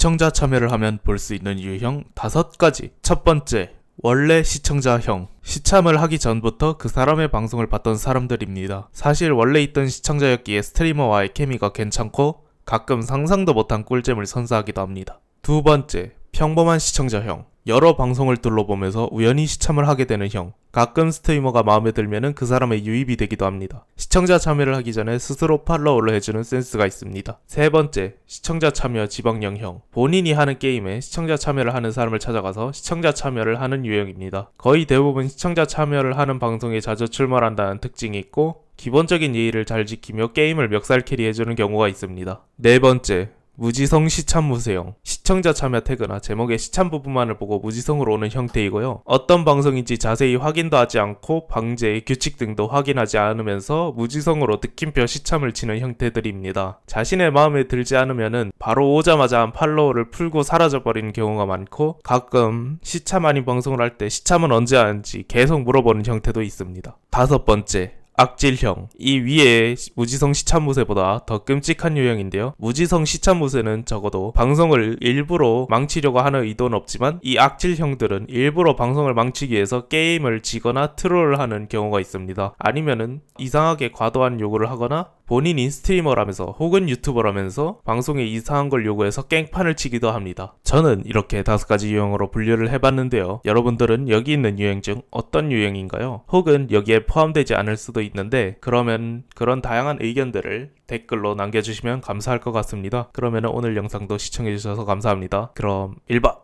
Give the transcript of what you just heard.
시청자 참여를 하면 볼 수 있는 유형 다섯 가지. 첫 번째, 원래 시청자형. 시참을 하기 전부터 그 사람의 방송을 봤던 사람들입니다. 사실 원래 있던 시청자였기에 스트리머와의 케미가 괜찮고 가끔 상상도 못한 꿀잼을 선사하기도 합니다. 두 번째, 평범한 시청자형. 여러 방송을 둘러보면서 우연히 시참을 하게 되는 형. 가끔 스트리머가 마음에 들면은 그 사람의 유입이 되기도 합니다. 시청자 참여를 하기 전에 스스로 팔로우를 해주는 센스가 있습니다. 세 번째, 시청자 참여 지방령 형. 본인이 하는 게임에 시청자 참여를 하는 사람을 찾아가서 시청자 참여를 하는 유형입니다. 거의 대부분 시청자 참여를 하는 방송에 자주 출몰한다는 특징이 있고 기본적인 예의를 잘 지키며 게임을 멱살 캐리해주는 경우가 있습니다. 네 번째, 무지성 시참 무세형 시청자 참여 태그나 제목의 시참 부분만을 보고 무지성으로 오는 형태이고요. 어떤 방송인지 자세히 확인도 하지 않고 방제, 규칙 등도 확인하지 않으면서 무지성으로 느낌표 시참을 치는 형태들입니다. 자신의 마음에 들지 않으면은 바로 오자마자 한 팔로우를 풀고 사라져버리는 경우가 많고 가끔 시참 아닌 방송을 할 때 시참은 언제 하는지 계속 물어보는 형태도 있습니다. 다섯 번째, 악질형. 이 위에 무지성 시참무새보다 더 끔찍한 유형인데요. 무지성 시참무새는 적어도 방송을 일부러 망치려고 하는 의도는 없지만 이 악질형들은 일부러 방송을 망치기 위해서 게임을 지거나 트롤을 하는 경우가 있습니다. 아니면은 이상하게 과도한 요구를 하거나 본인이 스트리머라면서 혹은 유튜버라면서 방송에 이상한 걸 요구해서 깽판을 치기도 합니다. 저는 이렇게 다섯 가지 유형으로 분류를 해봤는데요. 여러분들은 여기 있는 유형 중 어떤 유형인가요? 혹은 여기에 포함되지 않을 수도 있는데 그러면 그런 다양한 의견들을 댓글로 남겨주시면 감사할 것 같습니다. 그러면 오늘 영상도 시청해주셔서 감사합니다. 그럼 1번